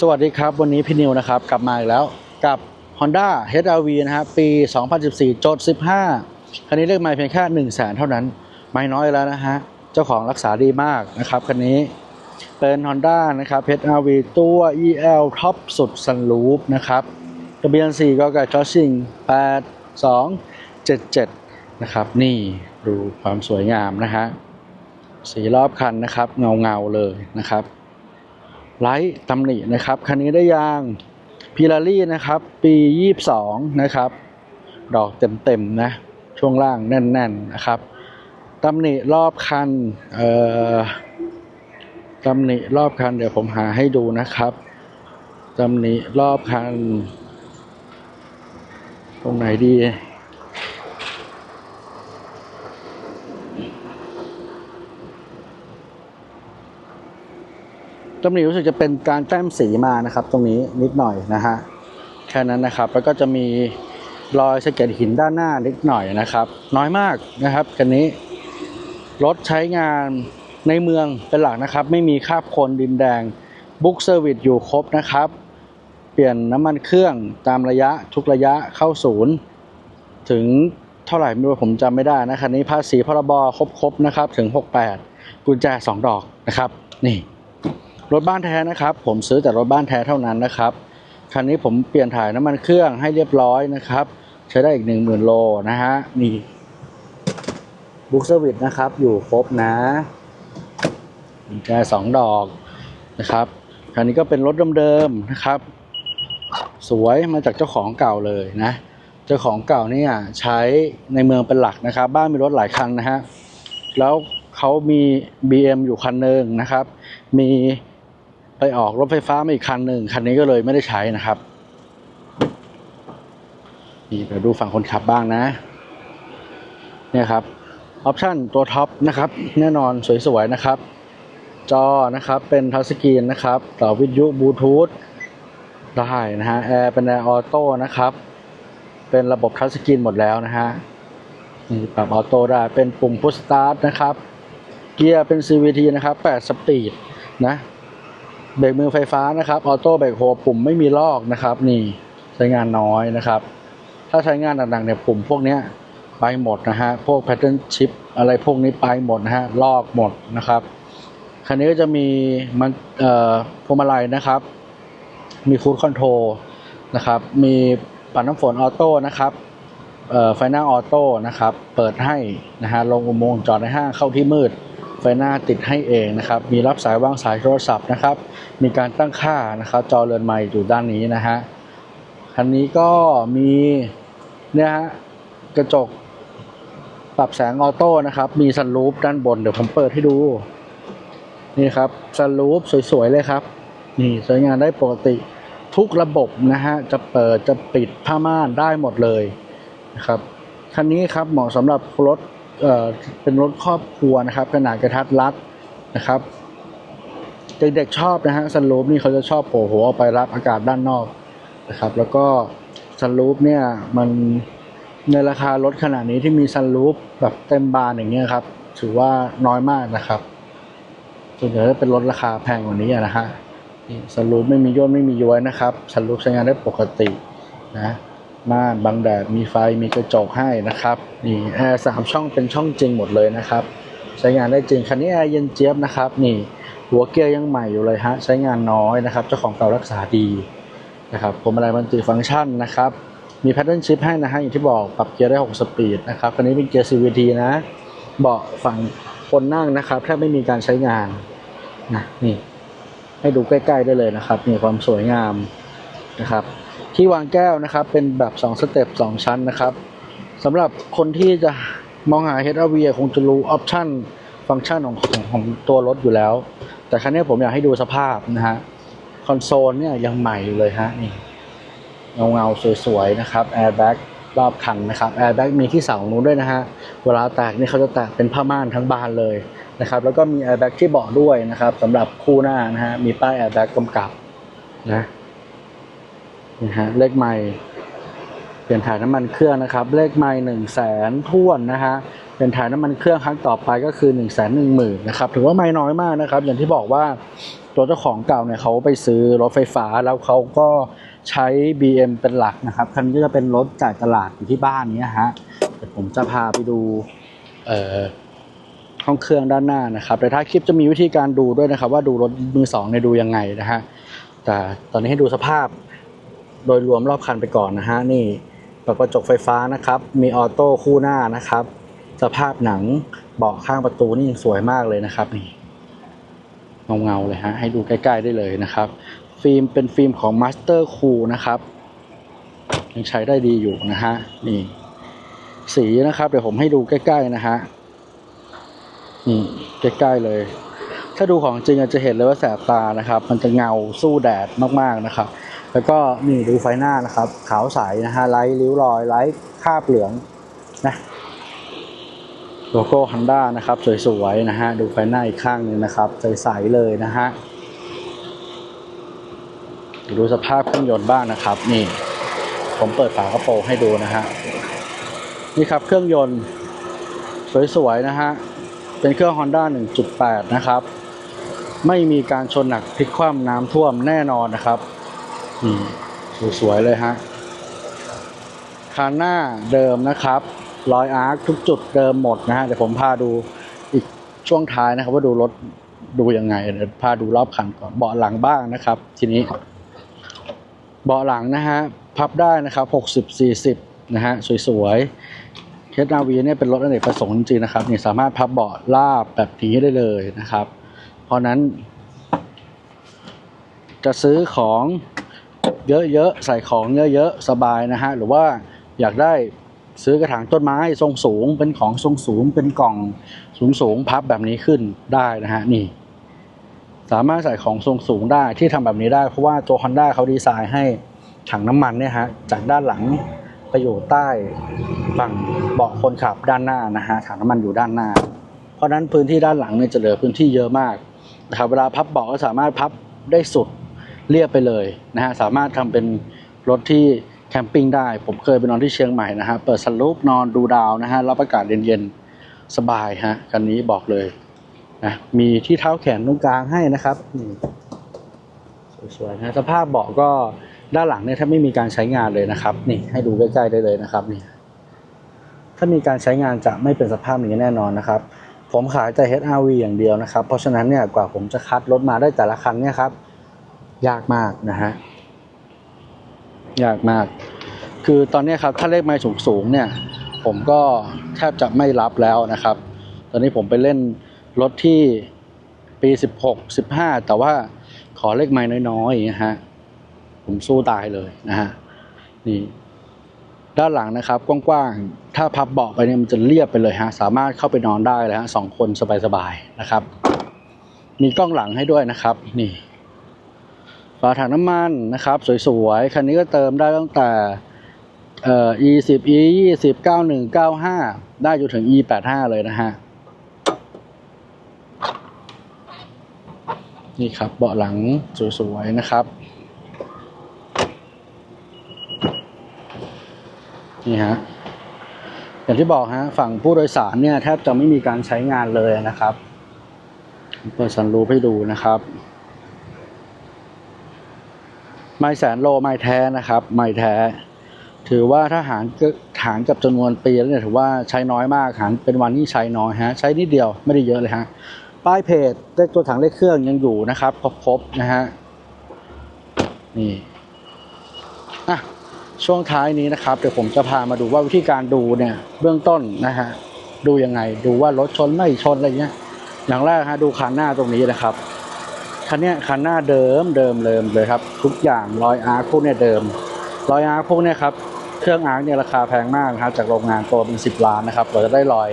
สวัสดีครับ วันนี้พี่นิวนะครับ กลับมาอีกแล้วกับ Honda HR-V นะครับปี 2014โจทย์15 คันนี้เลขไมล์เพียงแค่ 1 0 0 0 0แสนเท่านั้น ไม่น้อยแล้วนะฮะ เจ้าของรักษาดีมากนะครับ คันนี้เป็น Honda นะครับ HR-V ตัว EL ท็อปสุดซันรูฟนะครับทะเบียน 4กไก่ชอชิง 8277 นะครับ นี่ดูความสวยงามนะฮะสีรอบคันนะครับ เงาเงาเลยนะครับ ไลท์ตำหนินะครับ คันนี้ได้ยางพิลารี่นะครับ ปี 22 นะครับ ดอกเต็มๆนะ ช่วงล่างแน่นๆนะครับตำหนิรอบคันเอ่อตำหนิรอบคัน เดี๋ยวผมหาให้ดูนะครับตำหนิรอบคัน ตรงไหนดี ตำหนิรู้สึกจะเป็นการแต้มสีมานะครับ ตรงนี้นิดหน่อยนะฮะแค่นั้นนะครับ แล้วก็จะมีรอยสะเก็ดหินด้านหน้านิดหน่อยนะครับ น้อยมากนะครับคันนี้รถใช้งานในเมืองเป็นหลักนะครับ ไม่มีคราบคนดินแดงบุ๊กเซอร์วิสอยู่ครบนะครับ เปลี่ยนน้ำมันเครื่องตามระยะทุกระยะเข้าศูนย์ ถึงเท่าไหร่ไม่รู้ผมจำไม่ได้นะคันนี้ภาษีพรบครบๆนะครับถึง 68 กุญแจ 2 ดอกนะครับ นี่ รถบ้านแท้นะครับ ผมซื้อแต่รถบ้านแท้เท่านั้นนะครับคันนี้ผมเปลี่ยนถ่ายน้ำมันเครื่องให้เรียบร้อยนะครับ ใช้ได้อีก 1 0,000 โลนะฮะนี่บุ๊กเซอร์วิสนะครับ อยู่ครบนะกุญแจสองดอกนะครับคันนี้ก็เป็นรถเดิมๆนะครับ สวยมาจากเจ้าของเก่าเลยนะ เจ้าของเก่าเนี่ยใช้ในเมืองเป็นหลักนะครับ บ้านมีรถหลายคันนะฮะแล้วเขามี BM อยู่คันหนึ่งนะครับ มี ไปออกรถไฟฟ้ามาอีกคันหนึ่งคันนี้ก็เลยไม่ได้ใช้นะครับ นี่เดี๋ยวดูฝั่งคนขับบ้างนะ เนี่ยครับออปชันตัวท็อปนะครับ แน่นอนสวยๆนะครับ จอนะครับเป็นทัชสกรีนนะครับ ต่อวิทยุบลูทูธได้นะฮะแอร์เป็นแอร์ออโต้นะครับ เป็นระบบทัชสกรีนหมดแล้วนะฮะนี่ปรับออโต้ได้เป็นปุ่มพุชสตาร์ทนะครับ เกียร์เป็น CVT นะครับ 8 สปีดนะ เบรกมือไฟฟ้านะครับออโต้เบรกโฮปุ่มไม่มีลอกนะครับนี่ใช้งานน้อยนะครับ ถ้าใช้งานหนักๆเนี่ยปุ่มพวกเนี้ยไปหมดนะฮะพวกแพทเทิร์นชิปอะไรพวกนี้ไปหมดนะฮะลอกหมดนะครับคันนี้ก็จะมีมันเอ่อพวงมาลัยนะครับ มีคูดคอนโทรลนะครับ มีปัดน้ำฝนออโต้นะครับเอ่อไฟหน้าออโต้นะครับ เปิดให้นะฮะลงอุโมงค์จอดในห้างเข้าที่มืด ไฟหน้าติดให้เองนะครับ มีรับสายวางสายโทรศัพท์นะครับ มีการตั้งค่านะครับ จอเรือนไม้อยู่ด้านนี้นะฮะ คันนี้ก็มีเนี่ยฮะกระจกปรับแสงออโต้นะครับ มีซันรูฟด้านบน เดี๋ยวผมเปิดให้ดู นี่ครับซันรูฟสวยๆเลยครับ นี่ใช้งานได้ปกติทุกระบบนะฮะ จะเปิดจะปิดผ้าม่านได้หมดเลยนะครับ คันนี้ครับเหมาะสำหรับรถ เอ่อเป็นรถครอบครัวนะครับ ขนาดกระทัดรัดนะครับเด็กๆชอบนะฮะซันรูฟนี่เขาจะชอบโผล่หัวออกไปรับอากาศด้านนอกนะครับ แล้วก็ซันรูฟเนี่ยมันในราคารถขนาดนี้ที่มีซันรูฟแบบเต็มบานอย่างเงี้ยครับถือว่าน้อยมากนะครับ ส่วนใหญ่จะเป็นรถราคาแพงกว่านี้นะฮะนี่ซันรูฟไม่มีย่นไม่มีย้วยนะครับซันรูฟใช้งานได้ปกตินะ ม่านบังแดดมีไฟมีกระจกให้นะครับนี่แอร์สามช่องเป็นช่องจริงหมดเลยนะครับ ใช้งานได้จริงคันนี้แอร์เย็นเจี๊ยบนะครับนี่หัวเกียร์ยังใหม่อยู่เลยฮะใช้งานน้อยนะครับเจ้าของเก่ารักษาดีนะครับผมอะไรมันติฟังก์ชันนะครับมีแพทเทิร์นชิพให้นะฮะอย่างที่บอกปรับเกียร์ได้ 6 สปีดนะครับคันนี้เป็นเกียร์ CVT นะ เบาะฝั่งคนนั่งนะครับแทบไม่มีการใช้งานนะนี่ให้ดูใกล้ ๆ ได้เลยนะครับนี่ความสวยงามนะครับ ที่วางแก้วนะครับ เป็นแบบ 2 สเต็ป 2 ชั้นนะครับสำหรับคนที่จะมองหา HRV คงจะรู้ออปชันฟังก์ชันของของของตัวรถอยู่แล้ว แต่ครั้นี้ผมอยากให้ดูสภาพนะฮะ คอนโซลเนี่ยยังใหม่อยู่เลยฮะนี่เงาเงาๆสวยๆนะครับแอร์แบ็กรอบคันนะครับแอร์แบ็กมีที่เสานู้นด้วยนะฮะ เวลาแตกนี่เขาจะแตกเป็นผ้าม่านทั้งบานเลยนะครับ แล้วก็มีแอร์แบ็กที่เบาะด้วยนะครับสำหรับคู่หน้านะฮะ มีป้ายแอร์แบ็กกำกับนะ นี่ฮะเลขไมล์เปลี่ยนถ่ายน้ำมันเครื่องนะครับ เลขไมล์หนึ่งแสนท่วนนะฮะเป็นถ่ายน้ำมันเครื่องครั้งต่อไปก็คือ1นึ่งแสนหนึ่งหมื่นนะครับถือว่าไม่น้อยมากนะครับ อย่างที่บอกว่าตัวเจ้าของเก่าเนี่ยเขาไปซื้อรถไฟฟ้าแล้วเขาก็ใช้ BM เป็นหลักนะครับ คันนี้ก็จะเป็นรถจ่ายตลาดอยู่ที่บ้านเนี้ยฮะเดี๋ยวผมจะพาไปดูเอ่อห้องเครื่องด้านหน้านะครับ แต่ท้าคลิปจะมีวิธีการดูด้วยนะครับ ว่าดูรถมือสองเนี่ยดูยังไงนะฮะแต่ตอนนี้ให้ดูสภาพ โดยรวมรอบคันไปก่อนนะฮะนี่ปรับกระจกไฟฟ้านะครับ มีออโต้คู่หน้านะครับ สภาพหนังเบาะข้างประตูนี่ยังสวยมากเลยนะครับนี่เงาเงาๆเลยฮะให้ดูใกล้ๆได้เลยนะครับ ฟิล์มเป็นฟิล์มของ Master Cool นะครับยังใช้ได้ดีอยู่นะฮะนี่ สีนะครับ เดี๋ยวผมให้ดูใกล้ๆนะฮะนี่ใกล้ๆเลย ถ้าดูของจริงอาจจะเห็นเลยว่าแสบตานะครับ มันจะเงาสู้แดดมากๆนะครับ แล้วก็นี่ดูไฟหน้านะครับ ขาวใสนะฮะไร้ริ้วรอยไร้คราบเหลืองนะโลโก้ฮันด้านะครับ สวยๆนะฮะดูไฟหน้าอีกข้างหนึงนะครับ ใสๆเลยนะฮะดูสภาพเครื่องยนต์บ้างนะครับ นี่ ผมเปิดฝากระโปรงให้ดูนะฮะนี่ครับเครื่องยนต์สวยๆนะฮะเป็นเครื่อง Honda 1.8 นะครับ ไม่มีการชนหนักพลิกคว่ำน้ำท่วมแน่นอนนะครับ สวยๆเลยฮะคันหน้าเดิมนะครับรอยอาร์คทุกจุดเดิมหมดนะฮะเดี๋ยวผมพาดูอีกช่วงท้ายนะครับ ว่าดูรถดูยังไงเดี๋ยวพาดูรอบคันก่อนเบาะหลังบ้างนะครับ ทีนี้ เบาะหลังนะฮะพับได้นะครับหกสิบสี่สิบนะฮะสวยๆเคสนาวีเนี่ยเป็นรถอเนกประสงค์จริงๆนะครับนี่สามารถพับเบาะลาบแบบนี้ได้เลยนะครับ เพราะนั้น จะซื้อของ เยอะๆ ใส่ของเยอะๆ สบายนะฮะ หรือว่าอยากได้ซื้อกระถางต้นไม้ทรงสูง เป็นของทรงสูง เป็นกล่องสูงสูงๆพับแบบนี้ขึ้นได้นะฮะ นี่ สามารถใส่ของทรงสูงได้ที่ทำแบบนี้ได้ เพราะว่าตัว Honda เขาดีไซน์ให้ถังน้ำมันเนี่ยฮะ จากด้านหลังไปอยู่ใต้ฝั่งเบาะคนขับด้านหน้านะฮะถังน้ำมันอยู่ด้านหน้า เพราะฉะนั้นพื้นที่ด้านหลังเนี่ยจะเหลือพื้นที่เยอะมากนะครับเวลาพับเบาะก็สามารถพับได้สุด เรียบไปเลยนะฮะสามารถทำเป็นรถที่แคมปิ้งได้ ผมเคยไปนอนที่เชียงใหม่นะฮะเปิดสลูปนอนดูดาวนะฮะรับอากาศเย็นๆสบายฮะคันนี้บอกเลยนะมีที่เท้าแขนตรงกลางให้นะครับนี่สวยๆนะสภาพเบาะก็ด้านหลังเนี่ยถ้าไม่มีการใช้งานเลยนะครับ นี่ให้ดูใกล้ๆได้เลยนะครับนี่ถ้ามีการใช้งานจะไม่เป็นสภาพนี้แน่นอนนะครับ ผมขายแต่ HRV อย่างเดียวนะครับ เพราะฉะนั้นเนี่ยกว่าผมจะคัดรถมาได้แต่ละคันเนี่ยครับ ยากมากนะฮะยากมาก คือตอนนี้ครับถ้าเลขไม้สูงสูงๆเนี่ย ผมก็แทบจะไม่รับแล้วนะครับ ตอนนี้ผมไปเล่นรถที่ปี 16 15 แต่ว่าขอเลขไม้น้อยๆอย่างเงี้ยฮะผมสู้ตายเลยนะฮะนี่ด้านหลังนะครับกว้างๆ ถ้าพับเบาะไปเนี่ยมันจะเรียบไปเลยฮะ สามารถเข้าไปนอนได้เลยฮะสองคนสบายๆนะครับ มีกล้องหลังให้ด้วยนะครับ นี่ ฝาถังน้ำมันนะครับ สวยๆ คันนี้ก็เติมได้ตั้งแต่เอ่อ e 10 e 20 91 95ได้จนถึง e 85เลยนะฮะ นี่ครับเบาะหลังสวยๆ นะครับ นี่ฮะ อย่างที่บอกฮะ ฝั่งผู้โดยสารเนี่ย แทบจะไม่มีการใช้งานเลยนะครับ เปิดสันรูปให้ดูนะครับ ไม้แสนโลไม้แท้นะครับ ไม้แท้ ถือว่าถ้าหารก็หารกับจำนวนปีแล้วเนี่ยถือว่าใช้น้อยมากหารเป็นวันที่ใช้น้อยฮะใช้นิดเดียวไม่ได้เยอะเลยฮะป้ายเพจเลขตัวถังเลขเครื่องยังอยู่นะครับครบๆนะฮะนี่อะช่วงท้ายนี้นะครับเดี๋ยวผมจะพามาดูว่าวิธีการดูเนี่ยเบื้องต้นนะฮะดูยังไงดูว่ารถชนไม่ชนอะไรเงี้ยอย่างแรกฮะดูคันหน้าตรงนี้นะครับ คันนี้คันหน้าเดิมเดิมเดิมเลยครับ ทุกอย่างรอยอาร์คพวกเนี้ยเดิมรอยอาร์คพวกเนี้ยครับเครื่องอาร์คเนี่ยราคาแพงมากนะครับจากโรงงานตัวเป็นสิบล้านนะครับเราจะได้รอย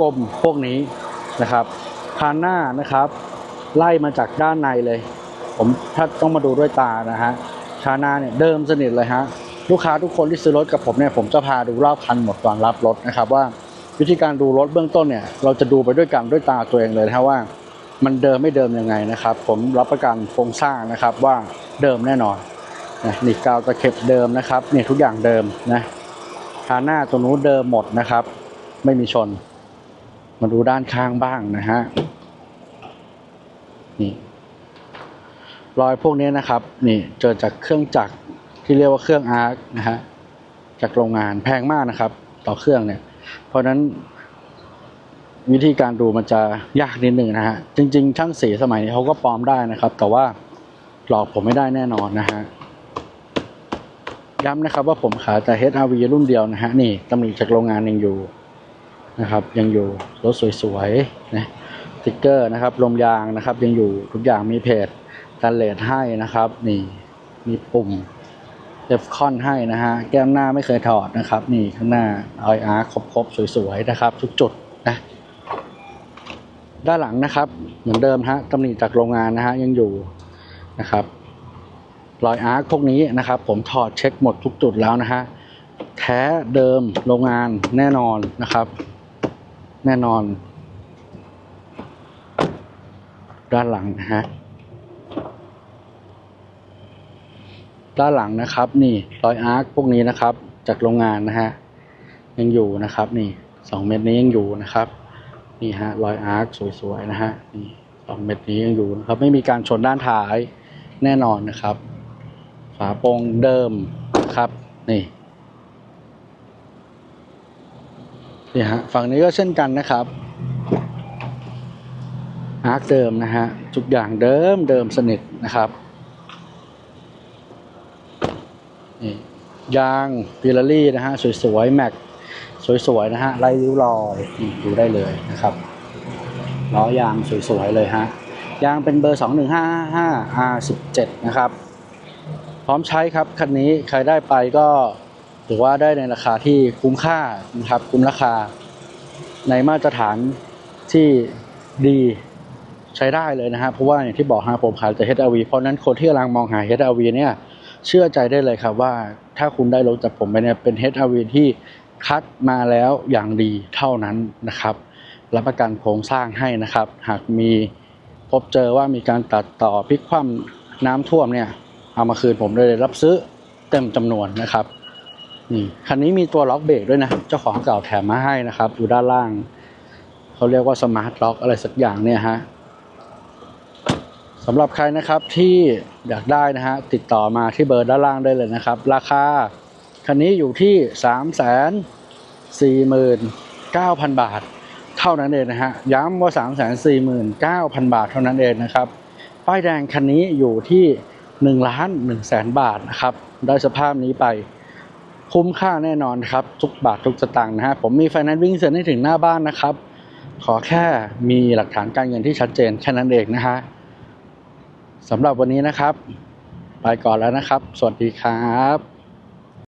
กลมๆพวกนี้นะครับคันหน้านะครับ ไล่มาจากด้านในเลย ผมถ้าต้องมาดูด้วยตานะฮะคาหน้าเนี่ยเดิมสนิทเลยฮะลูกค้าทุกคนที่ซื้อรถกับผมเนี่ยผมจะพาดูรอบคันหมดก่อนรับรถนะครับว่าวิธีการดูรถเบื้องต้นเนี่ยเราจะดูไปด้วยกันด้วยตาตัวเองเลยนะครับว่า มันเดิมไม่เดิมยังไงนะครับ ผมรับประกันโครงสร้างนะครับว่าเดิมแน่นอนนะนี่กาวตะเข็บเดิมนะครับเนี่ยทุกอย่างเดิมนะคาหน้าตรงนู้นเดิมหมดนะครับ ไม่มีชน มาดูด้านข้างบ้างนะฮะนี่รอยพวกนี้นะครับ นี่เจอจากเครื่องจักรที่เรียกว่าเครื่องอาร์คนะฮะจากโรงงานแพงมากนะครับ ต่อเครื่องเนี่ย เพราะนั้น วิธีการดูมันจะยากนิดหนึ่งนะฮะ จริง ๆ ช่างสีสมัยนี้เขาก็ปลอมได้นะครับ แต่ว่าหลอกผมไม่ได้แน่นอนนะฮะ ย้ำนะครับว่าผมขายแต่ HRV รุ่นเดียวนะฮะ นี่ตำหนิจากโรงงานยังอยู่นะครับ ยังอยู่รถสวยๆนะติ๊กเกอร์นะครับลมยางนะครับ ยังอยู่ทุกอย่างมีเพจกันเลดให้นะครับ นี่มีปุ่มเอฟคอนให้นะฮะ แก้มหน้าไม่เคยถอดนะครับ นี่ข้างหน้า IR ครบๆ สวยๆ นะครับ ทุกจุดนะ ด้านหลังนะครับ เหมือนเดิมฮะตำหนิจากโรงงานนะฮะยังอยู่นะครับรอยอาร์คพวกนี้นะครับ ผมถอดเช็คหมดทุกจุดแล้วนะฮะแท้เดิมโรงงานแน่นอนนะครับ แน่นอน ด้านหลังนะฮะด้านหลังนะครับ นี่รอยอาร์คพวกนี้นะครับ จากโรงงานนะฮะยังอยู่นะครับ นี่สองเม็ดนี้ยังอยู่นะครับ นี่ฮะรอยอาร์คสวยๆนะฮะนี่สองเม็ดนี้ยังอยู่นะครับ ไม่มีการชนด้านท้ายแน่นอนนะครับ ฝาโปร่งเดิมครับนี่นี่ฮะฝั่งนี้ก็เช่นกันนะครับอาร์คเดิมนะฮะทุกอย่างเดิมเดิมสนิทนะครับนี่ยางฟิลลี่นะฮะสวยๆแม็ก สวยๆนะฮะไล่ริ้วรอยดูได้เลยนะครับล้อยางสวยๆเลยฮะยางเป็นเบอร์ 2155 R17 นะครับ พร้อมใช้ครับคันนี้ใครได้ไปก็ถือว่าได้ในราคาที่คุ้มค่านะครับ คุ้มราคาในมาตรฐานที่ดีใช้ได้เลยนะฮะเพราะว่าอย่างที่บอกฮะผมขายแต่ HRV เพราะฉะนั้นคนที่กำลังมองหา HRV เนี่ยเชื่อใจได้เลยครับว่าถ้าคุณได้รถจากผมไปเนี่ยเป็น HRV ที่ คัดมาแล้วอย่างดีเท่านั้นนะครับ รับประกันโครงสร้างให้นะครับ หากมีพบเจอว่ามีการตัดต่อพลิกคว่ำน้ำท่วมเนี่ยเอามาคืนผมได้เลยรับซื้อเต็มจำนวนนะครับนี่คันนี้มีตัวล็อกเบรกด้วยนะ เจ้าของเก่าแถมมาให้นะครับอยู่ด้านล่าง เขาเรียกว่าสมาร์ทล็อกอะไรสักอย่างเนี่ยฮะสำหรับใครนะครับที่อยากได้นะฮะติดต่อมาที่เบอร์ด้านล่างได้เลยนะครับ ราคา คันนี้อยู่ที่สามแสนสี่หมื่นเก้าพันบาท เท่านั้นเองนะฮะ ย้ำว่าสามแสนสี่หมื่นเก้าพันบาทเท่านั้นเองนะครับ ป้ายแดงคันนี้อยู่ที่หนึ่งล้านหนึ่งแสนบาทนะครับ ได้สภาพนี้ไปคุ้มค่าแน่นอนครับ ทุกบาททุกสตางค์นะฮะ ผมมีไฟแนนซ์วิ่งเซ็นให้ถึงหน้าบ้านนะครับ ขอแค่มีหลักฐานการเงินที่ชัดเจนแค่นั้นเองนะฮะสำหรับวันนี้นะครับ ไปก่อนแล้วนะครับ สวัสดีครับ